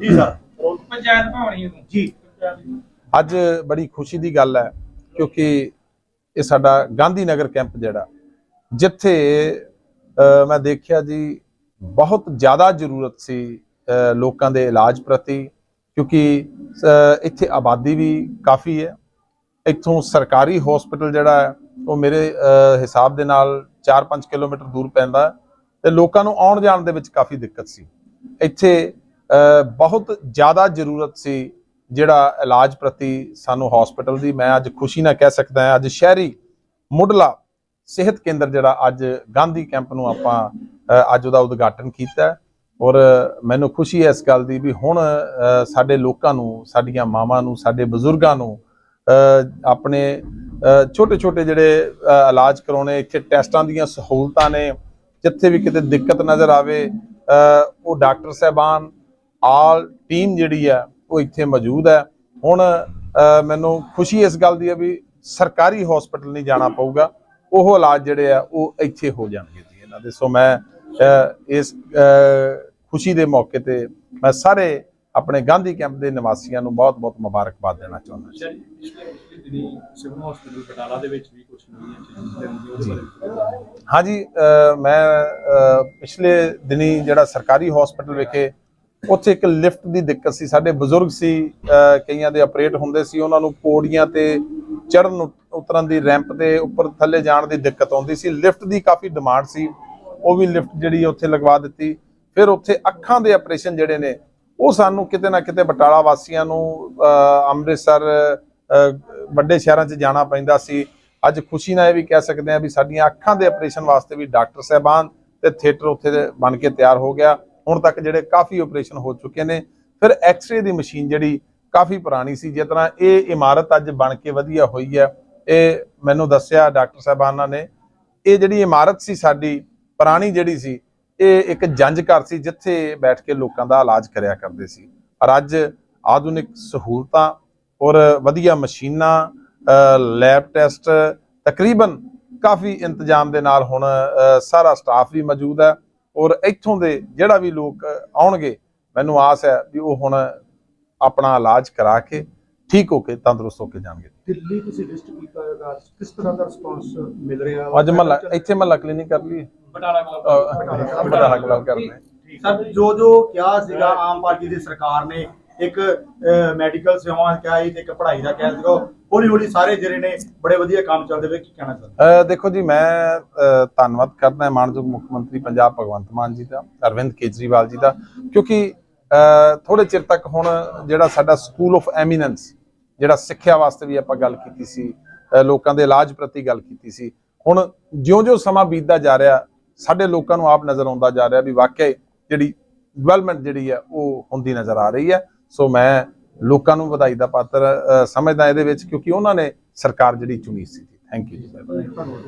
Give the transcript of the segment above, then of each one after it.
ਜੀ ਸਰ। ਪੰਚਾਇਤ ਭਾਵਨੀ ਨੂੰ ਜੀ। ਅੱਜ ਬੜੀ ਖੁਸ਼ੀ ਦੀ ਗੱਲ ਹੈ ਕਿਉਂਕਿ ਇਹ ਸਾਡਾ ਗਾਂਧੀ ਨਗਰ ਕੈਂਪ ਜਿਹੜਾ ਜਿੱਥੇ ਮੈਂ ਦੇਖਿਆ ਜੀ ਬਹੁਤ ਜ਼ਿਆਦਾ ਜ਼ਰੂਰਤ ਸੀ ਲੋਕਾਂ ਦੇ ਇਲਾਜ ਪ੍ਰਤੀ ਕਿਉਂਕਿ ਇੱਥੇ ਆਬਾਦੀ ਵੀ ਕਾਫੀ ਹੈ। ਇੱਥੋਂ ਸਰਕਾਰੀ ਹਸਪੀਟਲ ਜਿਹੜਾ ਹੈ ਉਹ ਮੇਰੇ ਹਿਸਾਬ ਦੇ ਨਾਲ 4-5 ਕਿਲੋਮੀਟਰ ਦੂਰ ਪੈਂਦਾ ਤੇ ਲੋਕਾਂ ਨੂੰ ਆਉਣ ਜਾਣ ਦੇ ਵਿੱਚ ਕਾਫੀ ਦਿੱਕਤ ਸੀ। ਇੱਥੇ ਬਹੁਤ ਜ਼ਿਆਦਾ ਜ਼ਰੂਰਤ ਸੀ ਜਿਹੜਾ ਇਲਾਜ ਪ੍ਰਤੀ ਸਾਨੂੰ ਹਸਪੀਟਲ ਦੀ। ਮੈਂ ਅੱਜ ਖੁਸ਼ੀ ਨਾਲ ਕਹਿ ਸਕਦਾ ਹਾਂ, ਅੱਜ ਸ਼ਹਿਰੀ ਮੁੱਢਲਾ ਸਿਹਤ ਕੇਂਦਰ ਜਿਹੜਾ ਅੱਜ ਗਾਂਧੀ ਕੈਂਪ ਨੂੰ ਆਪਾਂ ਅੱਜ ਉਹਦਾ ਉਦਘਾਟਨ ਕੀਤਾ ਔਰ ਮੈਨੂੰ ਖੁਸ਼ੀ ਹੈ ਇਸ ਗੱਲ ਦੀ ਵੀ ਹੁਣ ਸਾਡੇ ਲੋਕਾਂ ਨੂੰ, ਸਾਡੀਆਂ ਮਾਵਾਂ ਨੂੰ, ਸਾਡੇ ਬਜ਼ੁਰਗਾਂ ਨੂੰ ਆਪਣੇ ਛੋਟੇ ਛੋਟੇ ਜਿਹੜੇ ਇਲਾਜ ਕਰਾਉਣੇ, ਇੱਥੇ ਟੈਸਟਾਂ ਦੀਆਂ ਸਹੂਲਤਾਂ ਨੇ, ਜਿੱਥੇ ਵੀ ਕਿਤੇ ਦਿੱਕਤ ਨਜ਼ਰ ਆਵੇ ਉਹ ਡਾਕਟਰ ਸਾਹਿਬਾਨ ਆਲ ਟੀਮ ਜਿਹੜੀ ਹੈ ਉਹ ਇੱਥੇ ਮੌਜੂਦ ਹੈ। ਹੁਣ ਮੈਨੂੰ ਖੁਸ਼ੀ ਇਸ ਗੱਲ ਦੀ ਹੈ ਵੀ ਸਰਕਾਰੀ ਹਸਪੀਟਲ ਨਹੀਂ ਜਾਣਾ ਪਊਗਾ। ਉਹ ਇਲਾਜ ਜਿਹੜੇ ਆ ਉਹ ਇੱਥੇ ਹੋ ਜਾਣਗੇ ਜੀ ਇਹਨਾਂ ਦੇ। ਸੋ ਮੈਂ ਇਸ ਖੁਸ਼ੀ ਦੇ ਮੌਕੇ ਤੇ ਮੈਂ ਸਾਰੇ ਆਪਣੇ ਗਾਂਧੀ ਕੈਂਪ ਦੇ ਨਿਵਾਸੀਆਂ ਨੂੰ ਬਹੁਤ-ਬਹੁਤ ਮੁਬਾਰਕਬਾਦ ਦੇਣਾ ਚਾਹੁੰਦਾ ਦਿਨੀ ਸਿਵਲ ਹਸਪੀਟਲ ਦੇ ਵਿੱਚ ਵੀ ਕੁਝ ਨਵੀਆਂ। ਹਾਂਜੀ ਮੈਂ ਪਿਛਲੇ ਦਿਨੀ ਜਿਹੜਾ ਸਰਕਾਰੀ ਹਸਪੀਟਲ ਵਿਖੇ ਉੱਥੇ ਇੱਕ ਲਿਫਟ ਦੀ ਦਿੱਕਤ ਸੀ। ਸਾਡੇ ਬਜ਼ੁਰਗ ਸੀ ਕਈਆਂ ਦੇ ਆਪਰੇਟ ਹੁੰਦੇ ਸੀ। ਉਹਨਾਂ ਨੂੰ ਪੌੜੀਆਂ ਤੇ ਚੜਨ ਉਤਰਨ ਦੀ ਰੈਂਪ ਤੇ ਉੱਪਰ ਥੱਲੇ ਜਾਣ ਦੀ ਦਿੱਕਤ ਆਉਂਦੀ ਸੀ। ਲਿਫਟ ਦੀ ਕਾਫੀ ਡਿਮਾਂਡ ਸੀ। ਉਹ ਵੀ ਲਿਫਟ ਜਿਹੜੀ ਉੱਥੇ ਲਗਵਾ ਦਿੱਤੀ। ਫਿਰ ਉੱਥੇ ਅੱਖਾਂ ਦੇ ਆਪਰੇਸ਼ਨ ਜਿਹੜੇ ਨੇ, ਉਹ ਸਾਨੂੰ ਕਿਤੇ ਨਾ ਕਿਤੇ ਬਟਾਲਾ ਵਾਸੀਆਂ ਨੂੰ ਅੰਮ੍ਰਿਤਸਰ ਵੱਡੇ ਸ਼ਹਿਰਾਂ 'ਚ ਜਾਣਾ ਪੈਂਦਾ ਸੀ। ਅੱਜ ਖੁਸ਼ੀ ਨਾਲ ਇਹ ਵੀ ਕਹਿ ਸਕਦੇ ਹਾਂ ਵੀ ਸਾਡੀਆਂ ਅੱਖਾਂ ਦੇ ਆਪਰੇਸ਼ਨ ਵਾਸਤੇ ਵੀ ਡਾਕਟਰ ਸਾਹਿਬਾਨ ਤੇ ਥੀਏਟਰ ਉੱਥੇ ਬਣ ਕੇ ਤਿਆਰ ਹੋ ਗਿਆ। ਹੁਣ ਤੱਕ ਜਿਹੜੇ ਕਾਫੀ ਆਪਰੇਸ਼ਨ ਹੋ ਚੁੱਕੇ ਨੇ। ਫਿਰ ਐਕਸ-ਰੇ ਦੀ ਮਸ਼ੀਨ ਜਿਹੜੀ ਕਾਫੀ ਪੁਰਾਣੀ ਸੀ, ਜਿਸ ਤਰ੍ਹਾਂ ਇਹ ਇਮਾਰਤ ਅੱਜ ਬਣ ਕੇ ਵਧੀਆ ਹੋਈ ਹੈ। ਇਹ ਮੈਨੂੰ ਦੱਸਿਆ ਡਾਕਟਰ ਸਾਹਿਬਾਨਾਂ ਨੇ, ਇਹ ਜਿਹੜੀ ਇਮਾਰਤ ਸੀ ਸਾਡੀ, ਪੁਰਾਣੀ ਜਿਹੜੀ ਸੀ, ਇਹ ਇੱਕ ਜੰਜ ਘਰ ਸੀ, ਜਿੱਥੇ ਬੈਠ ਕੇ ਲੋਕਾਂ ਦਾ ਇਲਾਜ ਕਰਿਆ ਕਰਦੇ ਸੀ। ਪਰ ਅੱਜ ਆਧੁਨਿਕ ਸਹੂਲਤਾਂ ਔਰ ਵਧੀਆ ਮਸ਼ੀਨਾਂ ਲੈਬ ਟੈਸਟ ਤਕਰੀਬਨ ਕਾਫੀ ਇੰਤਜ਼ਾਮ ਦੇ ਨਾਲ ਹੁਣ ਸਾਰਾ ਸਟਾਫ ਵੀ ਮੌਜੂਦ ਹੈ। ਔਰ ਇੱਥੋਂ ਦੇ ਜਿਹੜਾ ਵੀ ਲੋਕ ਆਉਣਗੇ ਮੈਨੂੰ ਆਸ ਹੈ ਵੀ ਉਹ ਹੁਣ ਆਪਣਾ ਇਲਾਜ ਕਰਾ ਕੇ ਠੀਕ ਹੋ ਕੇ ਤੰਦਰੁਸਤ ਹੋ ਕੇ ਜਾਣਗੇ। ਦਿੱਲੀ ਤੁਸੀਂ ਵਿਜ਼ਿਟ ਕੀਤਾ ਹੋਵੇਗਾ ਕਿਸ ਤਰ੍ਹਾਂ ਦਾ ਰਿਸਪੌਂਸ ਮਿਲ ਰਿਹਾ? ਅੱਜ ਮਹੱਲਾ ਇੱਥੇ ਮਹੱਲਾ ਕਲੀਨਿਕ ਕਰ ਲਈਏ। ਬਟਾਲਾ ਕਲੱਬ ਬੜਾ ਗੱਲ ਕਰ ਰਹੇ ਸਰ ਜੋ ਜੋ ਕਿਹਾ ਸੀਗਾ ਆਮ ਪਾਰਟੀ ਦੀ ਸਰਕਾਰ ਨੇ ਇੱਕ ਮੈਡੀਕਲ ਸੇਵਾਵਾਂ ਕਿਹਾ ਸੀ ਤੇ ਇੱਕ ਪੜ੍ਹਾਈ ਦਾ ਕਿਹਾ ਸੀਗਾ। ਹੌਲੀ ਹੌਲੀ ਸਾਰੇ ਜਿਹੜੇ ਨੇ ਬੜੇ ਵਧੀਆ ਕੰਮ ਚੱਲਦੇ ਵੇ ਕੀ ਕਹਿਣਾ ਚਾਹੁੰਦੇ? ਦੇਖੋ ਜੀ, ਮੈਂ ਧੰਨਵਾਦ ਕਰਦਾ ਮਾਨਯੋਗ ਮੁੱਖ ਮੰਤਰੀ ਪੰਜਾਬ ਭਗਵੰਤ ਮਾਨ ਜੀ ਦਾ, ਅਰਵਿੰਦ ਕੇਜਰੀਵਾਲ ਜੀ ਦਾ, ਕਿਉਂਕਿ ਥੋੜੇ ਚਿਰ ਤੱਕ ਹੁਣ ਜਿਹੜਾ ਸਾਡਾ ਸਕੂਲ ਆਫ ਐਮੀਨੈਂਸ ਜਿਹੜਾ ਸਿੱਖਿਆ ਵਾਸਤੇ ਵੀ ਆਪਾਂ ਗੱਲ ਕੀਤੀ ਸੀ ਲੋਕਾਂ ਦੇ ਇਲਾਜ ਪ੍ਰਤੀ ਗੱਲ ਕੀਤੀ ਸੀ, ਹੁਣ ਜਿਉਂ-ਜਿਉਂ ਸਮਾਂ ਬੀਤਦਾ ਜਾ ਰਿਹਾ, ਸਾਡੇ ਲੋਕਾਂ ਨੂੰ ਆਪ ਨਜ਼ਰ ਆਉਂਦਾ ਜਾ ਰਿਹਾ ਵੀ ਵਾਕਿਆ ਜਿਹੜੀ ਡਿਵੈਲਪਮੈਂਟ ਜਿਹੜੀ ਹੈ, ਉਹ ਹੁੰਦੀ ਨਜ਼ਰ ਆ ਰਹੀ ਹੈ। ਸੋ ਮੈਂ ਲੋਕਾਂ ਨੂੰ ਵਧਾਈ ਦਾ ਪਾਤਰ ਸਮਝਦਾ ਇਹਦੇ ਵਿੱਚ ਕਿਉਂਕਿ ਉਹਨਾਂ ਨੇ ਸਰਕਾਰ ਜਿਹੜੀ ਚੁਣੀ ਸੀ। ਥੈਂਕ ਯੂ ਜੀ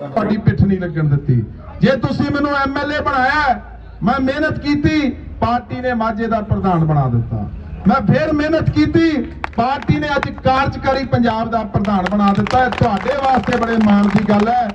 ਤੁਹਾਡੀ ਪਿੱਠ ਨਹੀਂ ਲੱਗਣ ਦਿੱਤੀ। ਜੇ ਤੁਸੀਂ ਮੈਨੂੰ ਐਮਐਲਏ ਬਣਾਇਆ, ਮੈਂ ਮਿਹਨਤ ਕੀਤੀ, ਪਾਰਟੀ ਨੇ ਮਾਝੇ ਦਾ ਪ੍ਰਧਾਨ ਬਣਾ ਦਿੱਤਾ। ਮੈਂ ਫੇਰ ਮਿਹਨਤ ਕੀਤੀ, ਪਾਰਟੀ ਨੇ ਅੱਜ ਕਾਰਜਕਾਰੀ ਪੰਜਾਬ ਦਾ ਪ੍ਰਧਾਨ ਬਣਾ ਦਿੱਤਾ। ਇਹ ਤੁਹਾਡੇ ਵਾਸਤੇ ਬੜੇ ਮਾਣ ਦੀ ਗੱਲ ਹੈ।